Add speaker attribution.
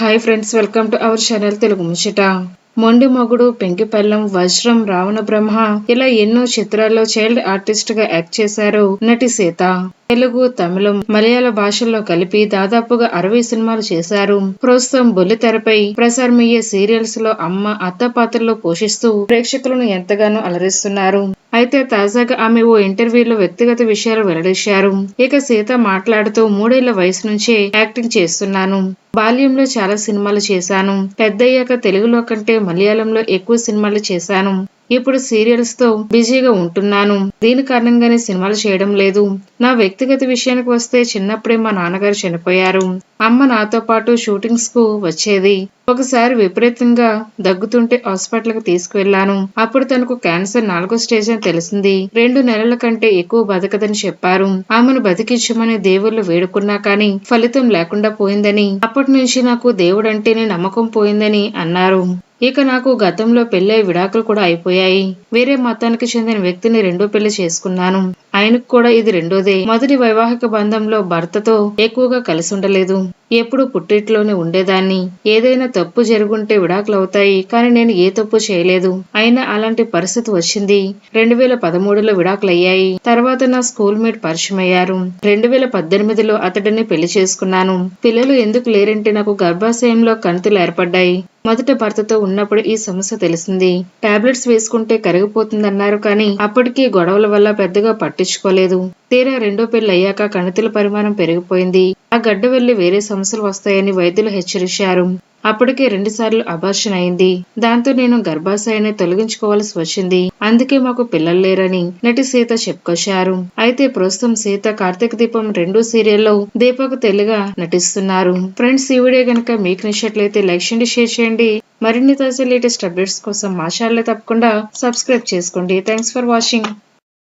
Speaker 1: Hi friends welcome to our channel Telugu ముచ్చట మొండి మొగుడు పెంకిపల్లం వజ్రం రావణ బ్రహ్మ ఇలా ఎన్నో చిత్రాల్లో చైల్డ్ ఆర్టిస్ట్గా యాక్ట్ చేశారు నటి సీత. తెలుగు తమిళం మలయాళ భాషల్లో కలిపి దాదాపుగా అరవై సినిమాలు చేశారు. ప్రస్తుతం బుల్లితెరపై ప్రసారమయ్యే సీరియల్స్లో అమ్మ అత్త పాత్రలో పోషిస్తూ ప్రేక్షకులను ఎంతగానో అలరిస్తున్నారు. అయితే తాజాగా ఆమె ఓ ఇంటర్వ్యూలో వ్యక్తిగత విషయాలు వెల్లడించారు. ఇక సీత మాట్లాడుతూ మూడేళ్ళ వయసు నుంచే యాక్టింగ్ చేస్తున్నాను. బాల్యంలో చాలా సినిమాలు చేశాను. పెద్దయ్యాక తెలుగులో కంటే మలయాళంలో ఎక్కువ సినిమాలు చేశాను. ఇప్పుడు సీరియల్స్తో బిజీగా ఉంటున్నాను. దీని కారణంగానే సినిమాలు చేయడం లేదు. నా వ్యక్తిగత విషయానికి వస్తే చిన్నప్పుడే మా నాన్నగారు చనిపోయారు. అమ్మ నాతో పాటు షూటింగ్స్కు వచ్చేది. ఒకసారి విపరీతంగా దగ్గుతుంటే హాస్పిటల్కి తీసుకువెళ్ళాను అప్పుడు తనకు క్యాన్సర్ నాలుగో స్టేజ్ అని తెలిసింది. రెండు నెలల కంటే ఎక్కువ బతకదని చెప్పారు. ఆమెను బతికించమని దేవుళ్ళు వేడుకున్నా కానీ ఫలితం లేకుండా పోయిందని అప్పటి నుంచి నాకు దేవుడంటేనే నమ్మకం పోయిందని అన్నారు. ఇక నాకు గతంలో పెళ్ళై విడాకులు కూడా అయిపోయాయి. వేరే మతానికి చెందిన వ్యక్తిని రెండో పెళ్ళి చేసుకున్నాను. ఆయనకు కూడా ఇది రెండోదే. మొదటి వైవాహిక బంధంలో భర్తతో ఎక్కువగా కలిసి ఉండలేదు. ఎప్పుడు పుట్టిట్లోనే ఉండేదాన్ని. ఏదైనా తప్పు జరుగుంటే విడాకులవుతాయి కానీ నేను ఏ తప్పు చేయలేదు. అయినా అలాంటి పరిస్థితి వచ్చింది. రెండు వేల పదమూడులో విడాకులు అయ్యాయి తర్వాత నా స్కూల్ మేట్ పరిచయం అయ్యారు రెండు వేల పద్దెనిమిదిలో అతడిని పెళ్ళి చేసుకున్నాను. పిల్లలు ఎందుకు లేరంటే నాకు గర్భాశయంలో కణితులు ఏర్పడ్డాయి. మొదట భర్తతో ఉన్నప్పుడు ఈ సమస్య తెలిసింది. టాబ్లెట్స్ వేసుకుంటే కరిగిపోతుందన్నారు కానీ అప్పటికీ గొడవల వల్ల పెద్దగా పట్టించుకోలేదు. తీరా రెండో పెళ్ళి అయ్యాక కణితుల పరిమాణం పెరిగిపోయింది. ఆ గడ్డ వెళ్ళి వేరే సమస్యలు వస్తాయని వైద్యులు హెచ్చరించారు. అప్పటికే రెండుసార్లు అబార్షన్ అయింది. దాంతో నేను గర్భాశయాన్ని తొలగించుకోవాల్సి వచ్చింది. అందుకే మాకు పిల్లలు లేరని నటి సీత చెప్పుకొచ్చారు. అయితే ప్రస్తుతం సీత కార్తీక దీపం రెండు సీరియల్లో దీపక్ తెలుగా నటిస్తున్నారు. ఫ్రెండ్స్ ఈ వీడియో గనక మీకు నచ్చినట్లయితే లైక్ చేయండి షేర్ చేయండి. మరిన్ని తాజా లేటెస్ట్ అప్డేట్స్ కోసం మా ఛానల్ తప్పకుండా సబ్స్క్రైబ్ చేసుకోండి. Thanks for watching.